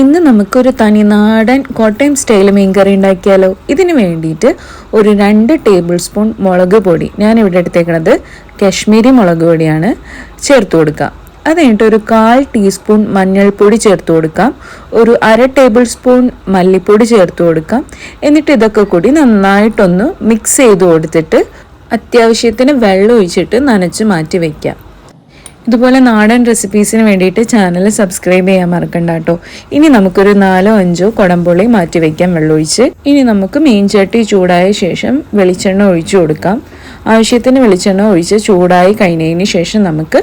ഇന്ന് നമുക്കൊരു തനി നാടൻ കോട്ടയം സ്റ്റൈൽ മീൻകറി ഉണ്ടാക്കിയാലോ? ഇതിന് വേണ്ടിയിട്ട് ഒരു രണ്ട് ടേബിൾ സ്പൂൺ മുളക് പൊടി. ഞാൻ ഇവിടെ എടുത്തേക്കണത് കാശ്മീരി മുളക് പൊടിയാണ്. ചേർത്ത് കൊടുക്കുക അത് കഴിഞ്ഞിട്ട് ഒരു കാൽ ടീസ്പൂൺ മഞ്ഞൾപ്പൊടി ചേർത്ത് കൊടുക്കാം. ഒരു അര ടേബിൾ സ്പൂൺ മല്ലിപ്പൊടി ചേർത്ത് കൊടുക്കാം. എന്നിട്ട് ഇതൊക്കെ കൂടി നന്നായിട്ടൊന്ന് മിക്സ് ചെയ്ത് കൊടുത്തിട്ട് അത്യാവശ്യത്തിന് വെള്ളം ഒഴിച്ചിട്ട് നനച്ച് മാറ്റി വയ്ക്കാം ഇതുപോലെ നാടൻ റെസിപ്പീസിന് വേണ്ടിയിട്ട് ചാനൽ സബ്സ്ക്രൈബ് ചെയ്യാൻ മറക്കണ്ട കേട്ടോ ഇനി നമുക്കൊരു നാലോ അഞ്ചോ കുടംപുളി മാറ്റി വയ്ക്കാം വെള്ളമൊഴിച്ച്. ഇനി നമുക്ക് മീൻ ചട്ടി ചൂടായ ശേഷം വെളിച്ചെണ്ണ ഒഴിച്ചു കൊടുക്കാം. ആവശ്യത്തിന് വെളിച്ചെണ്ണ ഒഴിച്ച് ചൂടായി കഴിഞ്ഞതിന് ശേഷം നമുക്ക്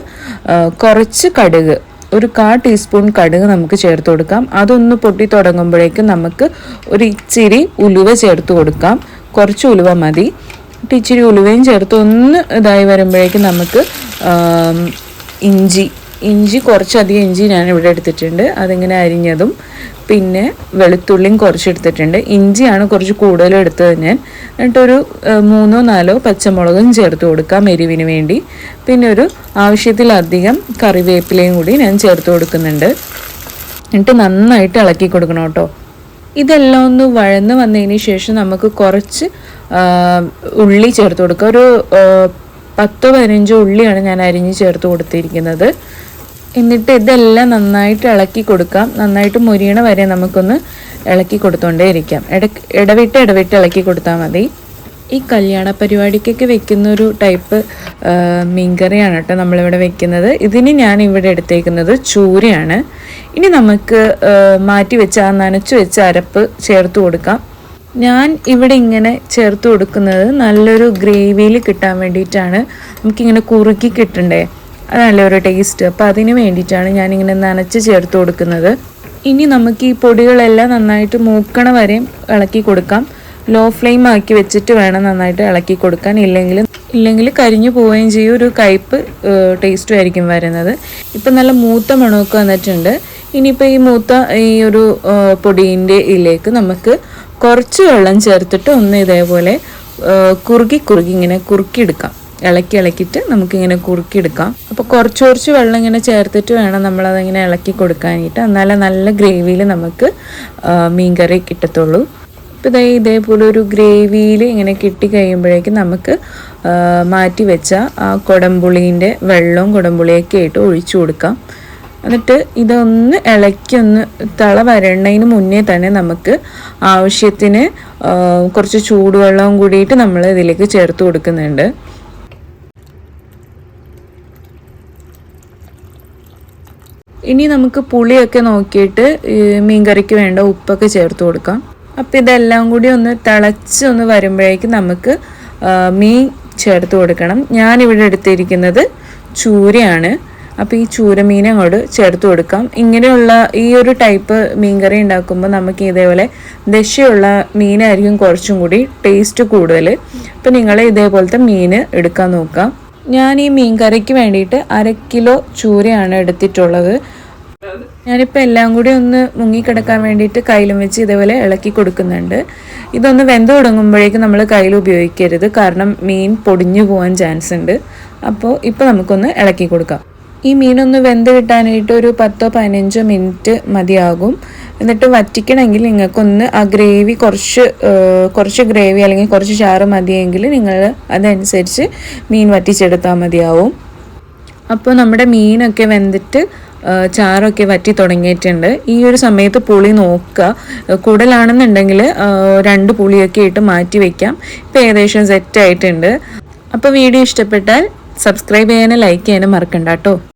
കുറച്ച് കടുക് ഒരു കാ ടീസ്പൂൺ കടുക് നമുക്ക് ചേർത്ത് കൊടുക്കാം. അതൊന്ന് പൊട്ടി തുടങ്ങുമ്പോഴേക്കും നമുക്ക് ഒരു ഇച്ചിരി ഉലുവ ചേർത്ത് കൊടുക്കാം. കുറച്ച് ഉലുവ മതി. ഇച്ചിരി ഉലുവയും ചേർത്ത് ഒന്ന് ഇതായി വരുമ്പോഴേക്കും നമുക്ക് ഇഞ്ചി. ഇഞ്ചി കുറച്ചധികം ഇഞ്ചി ഞാൻ ഇവിടെ എടുത്തിട്ടുണ്ട്. അതിങ്ങനെ അരിഞ്ഞതും പിന്നെ വെളുത്തുള്ളിയും കുറച്ച് എടുത്തിട്ടുണ്ട് ഇഞ്ചിയാണ് കുറച്ച് കൂടുതൽ എടുത്തത് ഞാൻ. എന്നിട്ടൊരു മൂന്നോ നാലോ പച്ചമുളകും ചേർത്ത് കൊടുക്കാം എരിവിന് വേണ്ടി. പിന്നെ ഒരു ആവശ്യത്തിലധികം കറിവേപ്പിലയും കൂടി ഞാൻ ചേർത്ത് കൊടുക്കുന്നുണ്ട്. എന്നിട്ട് നന്നായിട്ട് ഇളക്കി കൊടുക്കണം കേട്ടോ. ഇതെല്ലാം ഒന്ന് വഴന്ന് വന്നതിന് ശേഷം നമുക്ക് കുറച്ച് ഉള്ളി ചേർത്ത് കൊടുക്കാം. ഒരു പത്തോ പതിനഞ്ചോ ഉള്ളിയാണ് ഞാൻ അരിഞ്ഞ് ചേർത്ത് കൊടുത്തിരിക്കുന്നത്. എന്നിട്ട് ഇതെല്ലാം നന്നായിട്ട് ഇളക്കി കൊടുക്കാം. നന്നായിട്ട് മുരിയണ വരെ നമുക്കൊന്ന് ഇളക്കി കൊടുത്തോണ്ടേ ഇരിക്കാം. ഇട ഇടവിട്ട് ഇടവിട്ട് ഇളക്കി കൊടുത്താൽ മതി. ഈ കല്യാണ പരിപാടിക്കൊക്കെ വെക്കുന്ന ഒരു ടൈപ്പ് മീൻകറിയാണ് കേട്ടോ നമ്മളിവിടെ വെക്കുന്നത്. ഇതിന് ഞാൻ ഇവിടെ എടുത്തേക്കുന്നത് ചൂരയാണ്. ഇനി നമുക്ക് മാറ്റി വെച്ച നനച്ചു വെച്ച അരപ്പ് ചേർത്ത് കൊടുക്കാം. ഞാൻ ഇവിടെ ഇങ്ങനെ ചേർത്ത് കൊടുക്കുന്നത് നല്ലൊരു ഗ്രേവിയിൽ കിട്ടാൻ വേണ്ടിയിട്ടാണ്. നമുക്കിങ്ങനെ കുറുക്കി കിട്ടണ്ടേ? അത് നല്ലൊരു ടേസ്റ്റ് അപ്പോൾ അതിന് വേണ്ടിയിട്ടാണ് ഞാനിങ്ങനെ നനച്ച് ചേർത്ത് കൊടുക്കുന്നത്. ഇനി നമുക്ക് ഈ പൊടികളെല്ലാം നന്നായിട്ട് മൂക്കണ വരെയും ഇളക്കി കൊടുക്കാം. ലോ ഫ്ലെയിം ആക്കി വെച്ചിട്ട് വേണം നന്നായിട്ട് ഇളക്കി കൊടുക്കാൻ. ഇല്ലെങ്കിൽ ഇല്ലെങ്കിൽ കരിഞ്ഞു പോവുകയും ചെയ്യും. ഒരു കയ്പ്പ് ടേസ്റ്റും ആയിരിക്കും വരുന്നത്. ഇപ്പം നല്ല മൂത്ത മണമൊക്കെ വന്നിട്ടുണ്ട്. ഇനിയിപ്പോൾ ഈ മൂത്ത ഈ ഒരു പൊടീന്റെ ഇതിലേക്ക് നമുക്ക് കുറച്ച് വെള്ളം ചേർത്തിട്ട് ഒന്ന് ഇതേപോലെ കുറുകി കുറുകി ഇങ്ങനെ കുറുക്കിയെടുക്കാം. ഇളക്കി ഇളക്കിയിട്ട് നമുക്കിങ്ങനെ കുറുക്കിയെടുക്കാം. അപ്പോൾ കുറച്ച് കുറച്ച് വെള്ളം ഇങ്ങനെ ചേർത്തിട്ട് വേണം നമ്മളതിങ്ങനെ ഇളക്കി കൊടുക്കാനായിട്ട്. എന്നാലേ നല്ല ഗ്രേവിയിൽ നമുക്ക് മീൻകറി കിട്ടത്തുള്ളൂ. ഇപ്പോൾ ഇതേ ഇതേപോലെ ഒരു ഗ്രേവിയിൽ ഇങ്ങനെ കിട്ടി കഴിയുമ്പോഴേക്കും നമുക്ക് മാറ്റി വെച്ച ആ കുടംപുളീന്റെ വെള്ളവും കുടംപുളിയൊക്കെ ആയിട്ട് ഒഴിച്ചു കൊടുക്കാം. എന്നിട്ട് ഇതൊന്ന് ഇളക്കി ഒന്ന് തള വരണ്ടതിന് മുന്നേ തന്നെ നമുക്ക് ആവശ്യത്തിന് കുറച്ച് ചൂടുവെള്ളവും കൂടിയിട്ട് നമ്മൾ ഇതിലേക്ക് ചേർത്ത് കൊടുക്കുന്നുണ്ട്. ഇനി നമുക്ക് പുളിയൊക്കെ നോക്കിയിട്ട് മീൻകറിക്ക് വേണ്ട ഉപ്പൊക്കെ ചേർത്ത് കൊടുക്കാം. അപ്പം ഇതെല്ലാം കൂടി ഒന്ന് തിളച്ച് ഒന്ന് വരുമ്പോഴേക്കും നമുക്ക് മീൻ ചേർത്ത് കൊടുക്കണം. ഞാനിവിടെ എടുത്തിരിക്കുന്നത് ചൂരയാണ്. അപ്പോൾ ഈ ചൂരമീൻ അങ്ങോട്ട് ചേർത്ത് കൊടുക്കാം. ഇങ്ങനെയുള്ള ഈ ഒരു ടൈപ്പ് മീൻകറി ഉണ്ടാക്കുമ്പോൾ നമുക്ക് ഇതേപോലെ ദശയുള്ള മീനായിരിക്കും കുറച്ചും കൂടി ടേസ്റ്റ് കൂടുതൽ അപ്പോൾ നിങ്ങൾ ഇതേപോലത്തെ മീൻ എടുക്കാൻ നോക്കാം. ഞാൻ ഈ മീൻ കറിക്ക് വേണ്ടിയിട്ട് അര കിലോ ചൂരയാണ് എടുത്തിട്ടുള്ളത്. ഞാനിപ്പോൾ എല്ലാം കൂടി ഒന്ന് മുങ്ങിക്കിടക്കാൻ വേണ്ടിയിട്ട് കയ്യിലും വെച്ച് ഇതേപോലെ ഇളക്കി കൊടുക്കുന്നുണ്ട്. ഇതൊന്ന് വെന്ത് തുടങ്ങുമ്പോഴേക്കും നമ്മൾ കയ്യിൽ ഉപയോഗിക്കരുത്. കാരണം മീൻ പൊടിഞ്ഞു പോകാൻ ചാൻസ് ഉണ്ട്. അപ്പോൾ ഇപ്പോൾ നമുക്കൊന്ന് ഇളക്കി കൊടുക്കാം. ഈ മീനൊന്ന് വെന്ത് കിട്ടാനായിട്ട് ഒരു പത്തോ പതിനഞ്ചോ മിനിറ്റ് മതിയാകും. എന്നിട്ട് വറ്റിക്കണമെങ്കിൽ നിങ്ങൾക്കൊന്ന് ആ ഗ്രേവി കുറച്ച് കുറച്ച് ഗ്രേവി അല്ലെങ്കിൽ കുറച്ച് ചാറ് മതിയെങ്കിൽ നിങ്ങൾ അതനുസരിച്ച് മീൻ വറ്റിച്ചെടുത്താൽ മതിയാവും. അപ്പോൾ നമ്മുടെ മീനൊക്കെ വെന്തിട്ട് ചാറൊക്കെ വറ്റി തുടങ്ങിയിട്ടുണ്ട്. ഈ ഒരു സമയത്ത് പുളി നോക്കുക. കൂടുതലാണെന്നുണ്ടെങ്കിൽ രണ്ട് പുളിയൊക്കെ ഇട്ട് മാറ്റി വയ്ക്കാം ഇപ്പോൾ ഏകദേശം സെറ്റ് ആയിട്ടുണ്ട് അപ്പോൾ വീഡിയോ ഇഷ്ടപ്പെട്ടാൽ സബ്സ്ക്രൈബ് ചെയ്യാനും ലൈക്ക് ചെയ്യാനും മറക്കണ്ട കേട്ടോ.